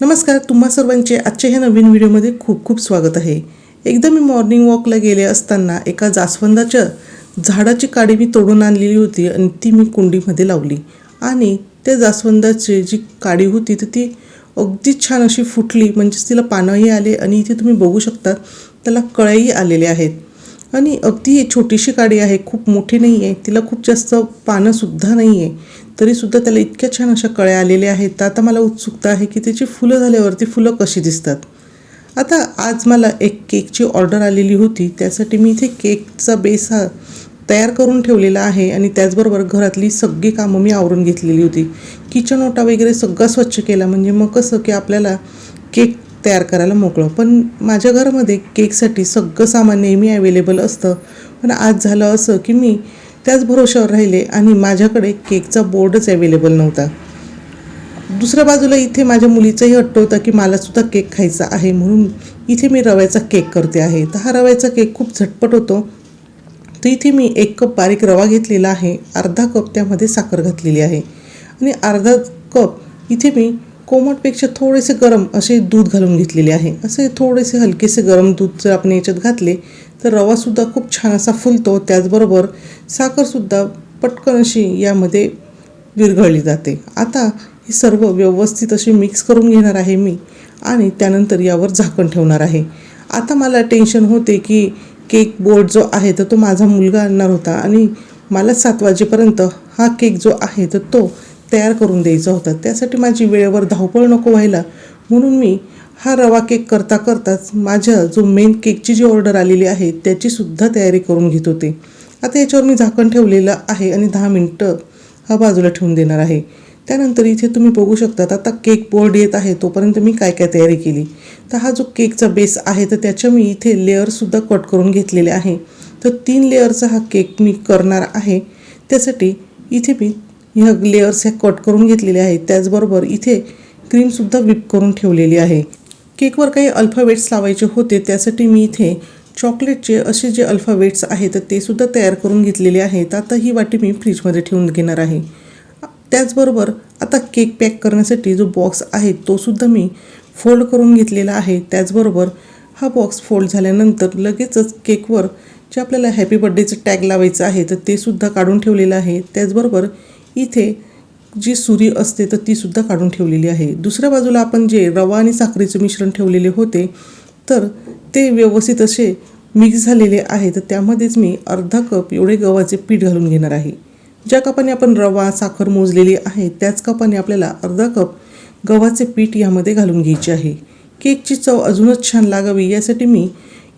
नमस्कार तुम्हा सर्वांचे आजच्या ह्या नवीन व्हिडिओमध्ये खूप खूप स्वागत आहे. एकदा मी मॉर्निंग वॉकला गेले असताना एका जास्वंदाच्या झाडाची काडी मी तोडून आणलेली होती आणि ती मी कुंडीमध्ये लावली. आणि त्या जास्वंदाची जी काडी होती तर ती अगदी छान अशी फुटली म्हणजेच तिला पानंही आले आणि इथे तुम्ही बघू शकता त्याला कळ्याही आलेल्या आहेत. आणि अगदी छोटीशी काडी आहे खूप मोठी नाही आहे तिला खूप जास्त पानंसुद्धा नाही आहे तरीसुद्धा त्याला इतक्या छान अशा कळ्या आलेल्या आहेत. तर आता मला उत्सुकता आहे की त्याची फुलं झाल्यावरती फुलं कशी दिसतात. आता आज मला एक केकची ऑर्डर आलेली होती. त्यासाठी मी इथे केकचा बेस हा तयार करून ठेवलेला आहे आणि त्याचबरोबर घरातली सगळी कामं मी आवरून घेतलेली होती. किचन ओटा वगैरे सगळा स्वच्छ केला. म्हणजे मग कसं की आपल्याला केक तयार करायला मोकळं. पण माझ्या घरामध्ये केकसाठी सगळं सामान नेहमी अवेलेबल असतं. पण आज झालं असं की मी त्याच भरोशावर राहिले आणि माझ्याकडे केकचा बोर्डच अवेलेबल नव्हता. दुसऱ्या बाजूला इथे माझ्या मुलीचाही हट्ट होता की मला सुद्धा केक खायचा आहे म्हणून इथे मी रव्याचा केक करते आहे. तर हा रव्याचा केक खूप झटपट होतो. तर इथे मी एक कप बारीक रवा घेतलेला आहे. अर्धा कप त्यामध्ये साखर घातलेली आहे. आणि अर्धा कप इथे मी कोमटपेक्षा थोडेसे गरम असे दूध घालून घेतलेले आहे. असे थोडेसे हलकेसे गरम दूध जर आपण याच्यात घातले तर रवासुद्धा खूप छान असा फुलतो. त्याचबरोबर साखरसुद्धा पटकन अशी यामध्ये विरघळली जाते. आता हे सर्व व्यवस्थित असे मिक्स करून घेणार आहे मी आणि त्यानंतर यावर झाकण ठेवणार आहे. आता मला टेन्शन होते की केक बोर्ड जो आहे तर तो माझा मुलगा आणणार होता आणि मला सात वाजेपर्यंत हा केक जो आहे तर तो तयार करून द्यायचा होता. त्यासाठी माझी वेळेवर धावपळ नको व्हायला. म्हणून मी हा रवा केक करता करताच माझ्या जो मेन केकची जी ऑर्डर आलेली आहे त्याचीसुद्धा तयारी करून घेत होते. आता याच्यावर मी झाकण ठेवलेलं आहे आणि दहा मिनटं हा बाजूला ठेवून देणार आहे. त्यानंतर इथे तुम्ही बघू शकतात आता केक बोर्ड येत आहे तोपर्यंत मी काय काय तयारी केली. तर हा जो केकचा बेस आहे तर त्याच्या मी इथे लेअरसुद्धा कट करून घेतलेले आहे. तर तीन लेअरचा हा केक मी करणार आहे. त्यासाठी इथे मी ह्या लेअर्स ह्या कट करून घेतलेले आहेत. त्याचबरोबर इथे क्रीमसुद्धा विप करून ठेवलेली आहे. केकवर काही अल्फावेट्स लावायचे होते त्यासाठी मी इथे चॉकलेटचे असे जे अल्फावेट्स आहेत ते सुद्धा तयार करून घेतलेले आहेत. आता ही वाटी मी फ्रीजमध्ये ठेवून घेणार आहे. त्याचबरोबर आता केक पॅक करण्यासाठी जो बॉक्स आहे तो सुद्धा मी फोल्ड करून घेतलेला आहे. त्याचबरोबर हा बॉक्स फोल्ड झाल्यानंतर लगेचच केकवर जे आपल्याला हॅपी बड्डेचं टॅग लावायचं आहे तर ते सुद्धा काढून ठेवलेलं आहे. त्याचबरोबर इथे जी सुरी असते तर ती सुद्धा काढून ठेवलेली आहे. दुसऱ्या बाजूला आपण जे रवा आणि साखरेचे मिश्रण ठेवलेले होते तर ते व्यवस्थित असे मिक्स झालेले आहे. तर त्यामध्येच मी अर्धा कप एवढे गव्हाचे पीठ घालून घेणार आहे. ज्या कपाने आपण रवा साखर मोजलेली आहे त्याच कपाने आपल्याला अर्धा कप गव्हाचे पीठ यामध्ये घालून घ्यायचे आहे. केकची चव अजूनच छान लागावी यासाठी मी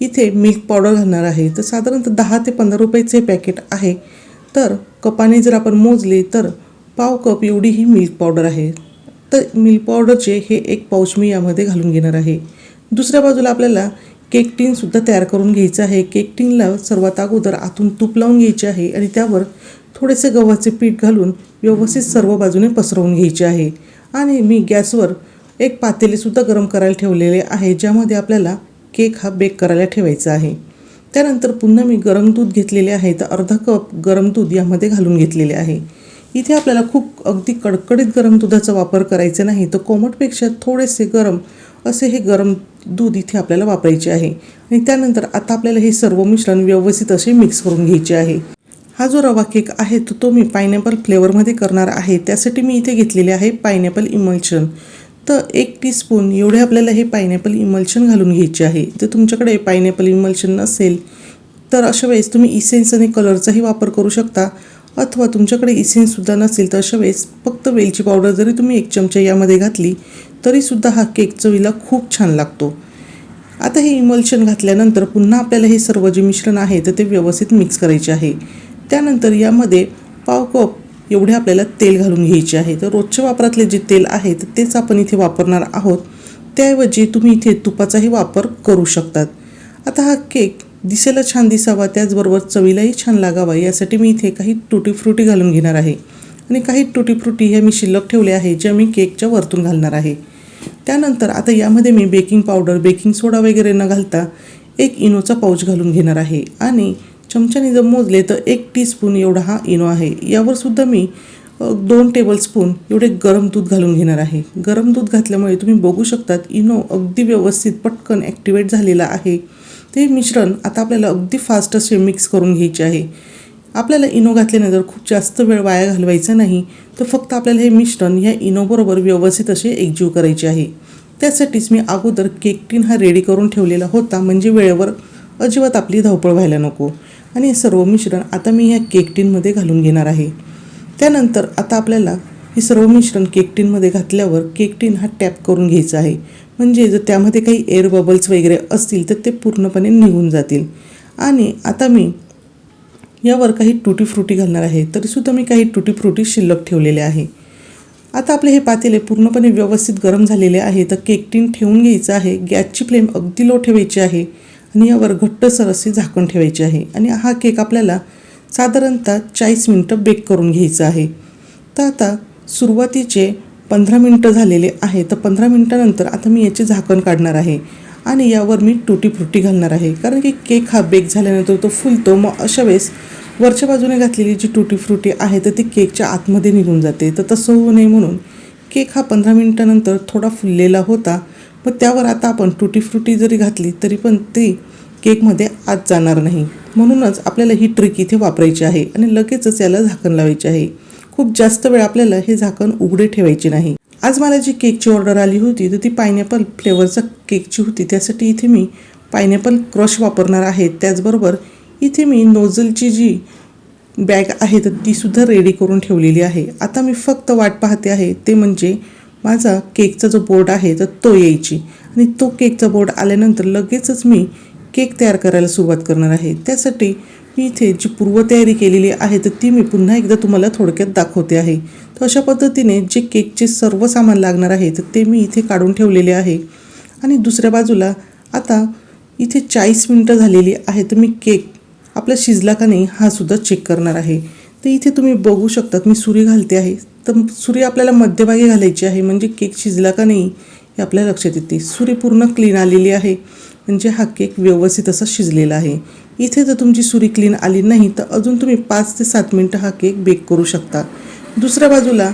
इथे मिल्क पावडर घालणार आहे. तर साधारणतः दहा ते पंधरा रुपयाचे पॅकेट आहे. तर कपाने जर आपण मोजले तर पाव कप एवढी ही मिल्क पावडर आहे. तर मिल्क पावडरचे हे एक पाऊच मी यामध्ये घालून घेणार आहे. दुसऱ्या बाजूला आपल्याला केक टिनसुद्धा तयार करून घ्यायचं आहे. केक टिनला सर्वात अगोदर आतून तूप लावून घ्यायचे आहे आणि त्यावर थोडेसे गव्हाचे पीठ घालून व्यवस्थित सर्व बाजूने पसरवून घ्यायचे आहे. आणि मी गॅसवर एक पातेलीसुद्धा गरम करायला ठेवलेले आहे ज्यामध्ये आपल्याला केक हा बेक करायला ठेवायचा आहे. त्यानंतर पुन्हा मी गरम दूध घेतलेले आहे. तर अर्धा कप गरम दूध यामध्ये घालून घेतलेले आहे. इथे आपल्याला खूप अगदी कडकडीत गरम दुधाचा वापर करायचा नाही. तर कोमटपेक्षा थोडेसे गरम असे हे गरम दूध इथे आपल्याला वापरायचे आहे. आणि त्यानंतर आता आपल्याला हे सर्व मिश्रण व्यवस्थित असे मिक्स करून घ्यायचे आहे. हा जो रवा केक आहे तो तो मी पायनॅपल फ्लेवरमध्ये करणार आहे. त्यासाठी मी इथे घेतलेले आहे पायनॅपल इमल्शन तर एक टीस्पून एवढे आपल्याला हे पायनॅपल इमल्शन घालून घ्यायचे आहे. जर तुमच्याकडे पायनॅपल इमल्शन नसेल तर अशा वेळेस तुम्ही इसेन्स आणि कलरचाही वापर करू शकता. अथवा तुमच्याकडे इसेन्ससुद्धा नसेल तर अशा वेळेस फक्त वेलची पावडर जरी तुम्ही एक चमचा यामध्ये घातली तरीसुद्धा हा केक चवीला खूप छान लागतो. आता हे इमल्शन घातल्यानंतर पुन्हा आपल्याला हे सर्व जे मिश्रण आहे तर ते व्यवस्थित मिक्स करायचे आहे. त्यानंतर यामध्ये पाव कप एवढे आपल्याला तेल घालून घ्यायचे आहे. तर रोजच्या वापरातले जे तेल आहे तर तेच आपण इथे वापरणार आहोत. त्याऐवजी तुम्ही इथे तुपाचाही वापर करू शकतात. आता हा केक दिसायला छान दिसावा त्याचबरोबर चवीलाही छान लागावा यासाठी मी इथे काही टुटी फ्रुटी घालून घेणार आहे. आणि काही टुटी फ्रुटी ह्या मी शिल्लक ठेवले आहे ज्या मी केकच्या वरतून घालणार आहे. त्यानंतर आता यामध्ये मी बेकिंग पावडर बेकिंग सोडा वगैरे न घालता एक इनोचा पाऊच घालून घेणार आहे. आणि चमच्याने जर मोजले तर एक टीस्पून एवढा हा इनो आहे. यावर सुद्धा मी दोन टेबलस्पून एवढे गरम दूध घालून घेणार आहे. गरम दूध घातल्यामुळे तुम्ही बघू शकतात इनो अगदी व्यवस्थित पटकन ॲक्टिवेट झालेला आहे. ते मिश्रण आता आपल्याला अगदी फास्ट असे मिक्स करून घ्यायचे आहे. आपल्याला इनो घातल्यानंतर खूप जास्त वेळ वाया घालवायचा नाही तर फक्त आपल्याला हे मिश्रण या इनोबरोबर व्यवस्थित असे एकजीव करायचे आहे. त्यासाठीच मी अगोदर केक टीन हा रेडी करून ठेवलेला होता. म्हणजे वेळेवर अजिबात आपली धावपळ व्हायला नको. आणि हे सर्व मिश्रण आता मी ह्या केक टीनमध्ये घालून घेणार आहे. त्यानंतर आता आपल्याला हे सर्व मिश्रण केक टीनमध्ये घातल्यावर केक टीन हा टॅप करून घ्यायचा आहे. म्हणजे जर त्यामध्ये काही एअर बबल्स वगैरे असतील तर ते पूर्णपणे निघून जातील. आणि आता मी यावर काही टुटी फ्रुटी घालणार आहे. तरीसुद्धा मी काही टुटी फ्रुटी शिल्लक ठेवलेले आहे. आता आपले हे पातेले पूर्णपणे व्यवस्थित गरम झालेले आहे. तर केक टीन ठेवून घ्यायचं आहे. गॅसची फ्लेम अगदी लो ठेवायची आहे. आणि यावर घट्टसर असे झाकण ठेवायचे आहे. आणि हा केक आपल्याला साधारणतः चाळीस मिनटं बेक करून घ्यायचं आहे. तर आता सुरुवातीचे पंधरा मिनटं झालेले आहे. तर पंधरा मिनटानंतर आता मी याचे झाकण काढणार आहे. आणि यावर मी टुटी फ्रुटी घालणार आहे. कारण की केक हा बेक झाल्यानंतर तो फुलतो. मग अशा वेळेस वरच्या बाजूने घातलेली जी टुटी फ्रुटी आहे तर ती केकच्या आतमध्ये निघून जाते. तर तसं होऊ नये म्हणून केक हा पंधरा मिनटानंतर थोडा फुललेला होता. पण त्यावर आता आपण टुटी फ्रुटी जरी घातली तरी पण ती केकमध्ये आत जाणार नाही. म्हणूनच आपल्याला ही ट्रिक इथे वापरायची आहे आणि लगेचच याला झाकण लावायचे आहे. खूप जास्त वेळ आपल्याला हे झाकण उघडे ठेवायचे नाही. आज मला जी केकची ऑर्डर आली होती तर ती पायनॅपल फ्लेवरचा केकची होती. त्यासाठी इथे मी पायनॅपल क्रश वापरणार आहे. त्याचबरोबर इथे मी नोझलची जी बॅग आहे तर तीसुद्धा रेडी करून ठेवलेली आहे. आता मी फक्त वाट पाहते आहे ते म्हणजे माझा केकचा जो बोर्ड आहे तर तो यायची. आणि तो केकचा बोर्ड आल्यानंतर लगेचच मी केक तयार करायला सुरुवात करणार आहे. त्यासाठी मी इथे जी पूर्वतयारी केलेली आहे तर ती मी पुन्हा एकदा तुम्हाला थोडक्यात दाखवते आहे. तर अशा पद्धतीने जे केकचे सर्व सामान लागणार आहे तर ते मी इथे काढून ठेवलेले आहे. आणि दुसऱ्या बाजूला आता इथे चाळीस मिनटं झालेली आहे तर मी केक आपला शिजला का नाही हा सुद्धा चेक करणार आहे. तर इथे तुम्ही बघू शकतात. मी सुरी घालते आहे. तर सुरी आपल्याला मध्यभागी घालायची आहे. म्हणजे केक शिजला का नाही हे आपल्या लक्षात येते. सुरी पूर्ण क्लीन आलेली आहे. म्हणजे हा केक व्यवस्थित असा शिजलेला आहे. इथे जर तुमची सुरी क्लीन आली नाही तर अजून तुम्ही पाच ते सात मिनटं हा केक बेक करू शकता. दुसऱ्या बाजूला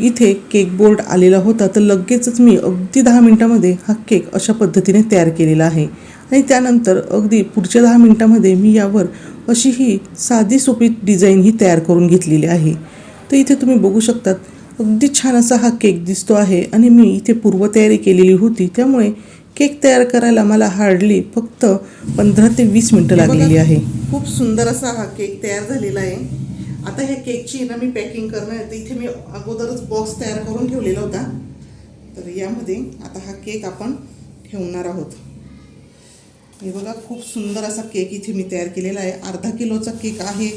इथे केक बोर्ड आलेला होता तर लगेचच मी अगदी दहा मिनटामध्ये हा केक अशा पद्धतीने तयार केलेला आहे. आणि त्यानंतर अगदी पुढच्या दहा मिनटामध्ये मी यावर अशी ही साधी सोपी डिझाईन ही तयार करून घेतलेली आहे. तर इथे तुम्ही बघू शकतात अगदी छान असा हा केक दिसतो आहे आणि मी इथे पूर्वतयारी केलेली होती त्यामुळे केक तयार करायला मला हार्डली फक्त पंधरा ते वीस मिनटं लागलेली आहे. खूप सुंदर असा हा केक तयार झालेला आहे. आता ह्या केकची ना मी पॅकिंग करणार आहे तर इथे मी अगोदरच बॉक्स तयार करून ठेवलेला होता. तर यामध्ये आता हा केक आपण ठेवणार आहोत. हे बघा खूप सुंदर असा केक इथे मी तयार केलेला आहे. अर्धा किलोचा केक आहे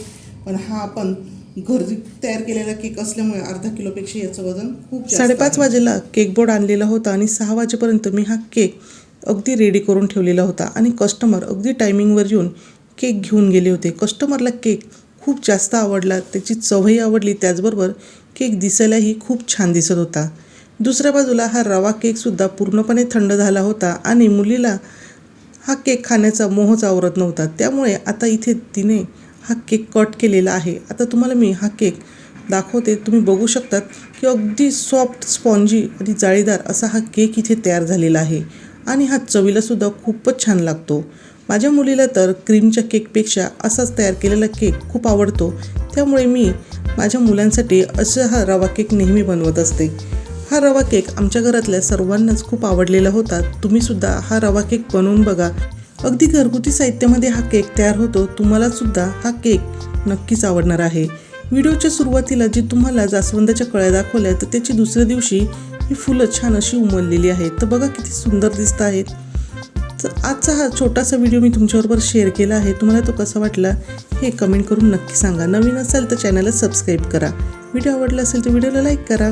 पण हा आपण घरी तयार केलेला केक असल्यामुळे अर्धा किलोपेक्षा याचं वजन खूप साडेपाच वाजेला केक बोर्ड आणलेला होता आणि सहा वाजेपर्यंत मी हा केक अगदी रेडी करून ठेवलेला होता आणि कस्टमर अगदी टायमिंगवर येऊन केक घेऊन गेले होते. कस्टमरला केक खूप जास्त आवडला त्याची चवही आवडली त्याचबरोबर केक दिसायलाही खूप छान दिसत होता. दुसऱ्या बाजूला हा रवा केकसुद्धा पूर्णपणे थंड झाला होता आणि मुलीला हा केक खाण्याचा मोहच आवरत नव्हता. त्यामुळे आता इथे तिने हा केक कट केलेला आहे. आता तुम्हाला मी हा केक दाखवते. तुम्ही बघू शकतात की अगदी सॉफ्ट स्पॉन्जी आणि जाळीदार असा हा केक इथे तयार झालेला आहे. आणि हा चवीलासुद्धा खूपच छान लागतो. माझ्या मुलीला तर क्रीमच्या केकपेक्षा असाच तयार केलेला केक खूप आवडतो. त्यामुळे मी माझ्या मुलांसाठी असं हा रवा केक नेहमी बनवत असते. हा रवा केक आमच्या घरातल्या सर्वांनाच खूप आवडलेला होता. तुम्हीसुद्धा हा रवा केक बनवून बघा. अगदी घरगुती साहित्यामध्ये हा केक तयार होतो. तुम्हाला सुद्धा हा केक नक्कीच आवडणार आहे. व्हिडिओच्या सुरुवातीला जी तुम्हाला जास्वंदाच्या कळ्या दाखवल्या तर त्याची दुसऱ्या दिवशी ही फुलं छान अशी उमललेली आहेत. तर बघा किती सुंदर दिसत आहेत. तर आजचा हा छोटासा व्हिडिओ मी तुमच्याबरोबर शेअर केला आहे. तुम्हाला तो कसा वाटला हे कमेंट करून नक्की सांगा. नवीन असाल तर चॅनलला सबस्क्राईब करा. व्हिडिओ आवडला असेल तर व्हिडिओला लाईक करा.